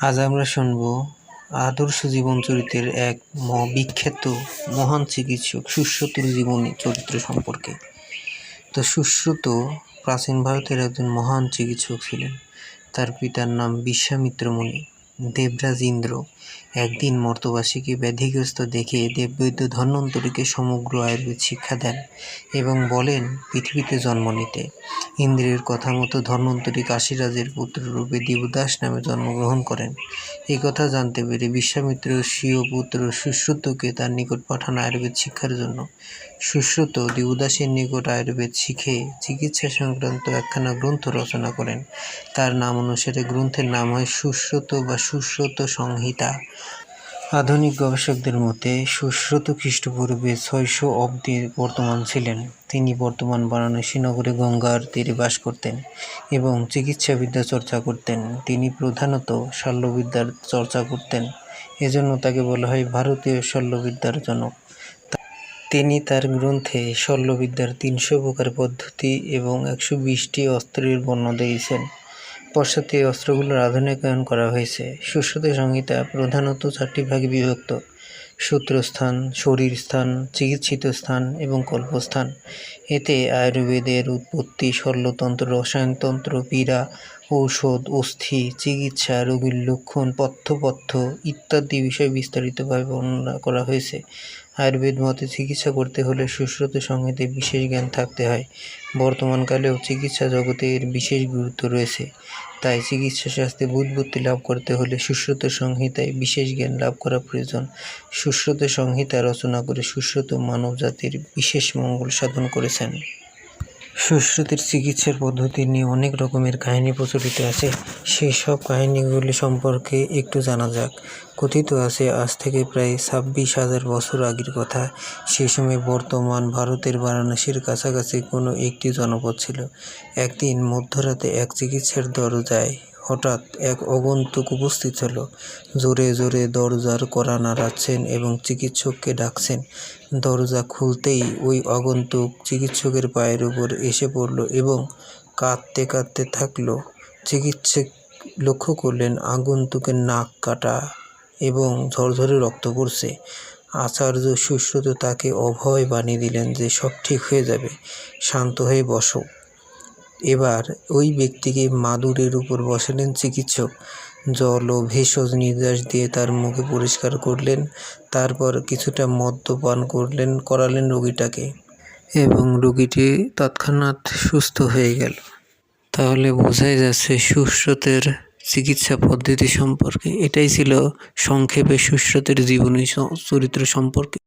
আজ আমরা শুনব আদর্শ জীবন চরিত্রের এক বিখ্যাত মহান চিকিৎসক সুশ্রুতর জীবনী চরিত্র সম্পর্কে। তো সুশ্রুত প্রাচীন ভারতের একজন মহান চিকিৎসক ছিলেন। তার পিতার নাম বিশ্বামিত্র মুনি, দেবরাজ ইন্দ্র। একদিন মর্তবাসীকে ব্যাধিগ্রস্ত দেখে দেববৈদ্য ধন্বন্তরীকে সমগ্র আয়ুর্বেদ শিক্ষা দেন এবং বলেন, পৃথিবীতে জন্ম নিতে। ইন্দ্রের কথা মতো ধন্বন্তরী কাশীরাজের পুত্ররূপে দেবদাস নামে জন্মগ্রহণ করেন। এই কথা জানতে পেরে বিশ্বামিত্র স্বীয় পুত্র সুশ্রুতকে তার নিকট পাঠান আয়ুর্বেদ শিক্ষার জন্য। সুশ্রুত দেবদাসের নিকট আয়ুর্বেদ শিখে চিকিৎসা সংক্রান্ত একখানা গ্রন্থ রচনা করেন। তার নাম অনুসারে গ্রন্থের নাম হয় সুশ্রুত বা সুশ্রুত সংহিতা। আধুনিক গবেষকদের মতে, সুশ্রুত খ্রিস্টপূর্বে ছয়শো অব্দে বর্তমান ছিলেন। তিনি বর্তমান বারাণসী নগরে গঙ্গার তীরে বাস করতেন এবং চিকিৎসাবিদ্যা চর্চা করতেন। তিনি প্রধানত শল্যবিদ্যার চর্চা করতেন। এজন্য তাকে বলা হয় ভারতীয় শল্যবিদ্যার জনক। তিনি তার গ্রন্থে শল্যবিদ্যার তিনশো প্রকার পদ্ধতি এবং একশো বিশটি অস্ত্রের বর্ণনা দিয়েছেন। পশ্চাতে অস্ত্রগুলোর আধুনিকায়ন করা হয়েছে। সুশ্রুত সংহিতা প্রধানত চারটি ভাগে বিভক্ত। সূত্রস্থান শরীর স্থান চিকিৎসিত স্থান এবং কল্পস্থান। এতে আয়ুর্বেদের উৎপত্তি শল্যতন্ত্র রসায়নতন্ত্র, পীড়া, ঔষধ, অস্থি, চিকিৎসা, রোগীর লক্ষণ, পথ্যপথ্য ইত্যাদি বিষয় বিস্তারিতভাবে বর্ণনা করা হয়েছে। আয়ুর্বেদ মতে চিকিৎসা করতে হলে সুশ্রুত সংহিতায় বিশেষ জ্ঞান থাকতে হয়। বর্তমানকালেও চিকিৎসা জগতে এর বিশেষ গুরুত্ব রয়েছে। তাই চিকিৎসা শাস্ত্রে বুদ্ধি লাভ করতে হলে সুশ্রুত সংহিতায় বিশেষ জ্ঞান লাভ করা প্রয়োজন। সুশ্রুত সংহিতা রচনা করে সুশ্রুত মানব জাতির বিশেষ মঙ্গল সাধন করেছেন। সুশ্রুতির চিকিৎসার পদ্ধতি নিয়ে অনেক রকমের কাহিনী প্রচলিত আছে। সেই সব কাহিনীগুলি সম্পর্কে একটু জানা যাক। কথিত আছে, আজ থেকে প্রায় ছাব্বিশ হাজার বছর আগের কথা। সে সময় বর্তমান ভারতের বারাণসীর কাছাকাছি কোনো একটি জনপদ ছিল। একদিন মধ্যরাতে এক চিকিৎসার দরজায় হঠাৎ এক অগন্তুক উপস্থিত হলো। জোরে জোরে দরজার কড়া নাড়াচ্ছেন এবং চিকিৎসককে ডাকছেন। দরজা খুলতেই ওই আগন্তুক চিকিৎসকের পায়ের উপর এসে পড়ল এবং কাঁদতে কাঁদতে থাকল। চিকিৎসক লক্ষ্য করলেন আগন্তুকের নাক কাটা এবং ঝরঝরে রক্ত পড়ছে। আচার্য সুশ্রুত তাকে অভয় বানিয়ে দিলেন যে সব ঠিক হয়ে যাবে। শান্ত হয়ে বসো। এবার ওই ব্যক্তিকে মাদুরের উপর বসালেন চিকিৎসক। জল ও ভেষজ নির্দেশ দিয়ে তার মুখে পরিষ্কার করলেন, তারপর কিছুটা মদ্যপান করলেন, করালেন রোগীটাকে এবং রোগীটি তৎক্ষণাৎ সুস্থ হয়ে গেল। তাহলে বোঝাই যাচ্ছে সুশ্রুতের চিকিৎসা পদ্ধতি সম্পর্কে। এটাই ছিল সংক্ষেপে সুশ্রুতের জীবনী চরিত্র সম্পর্কে।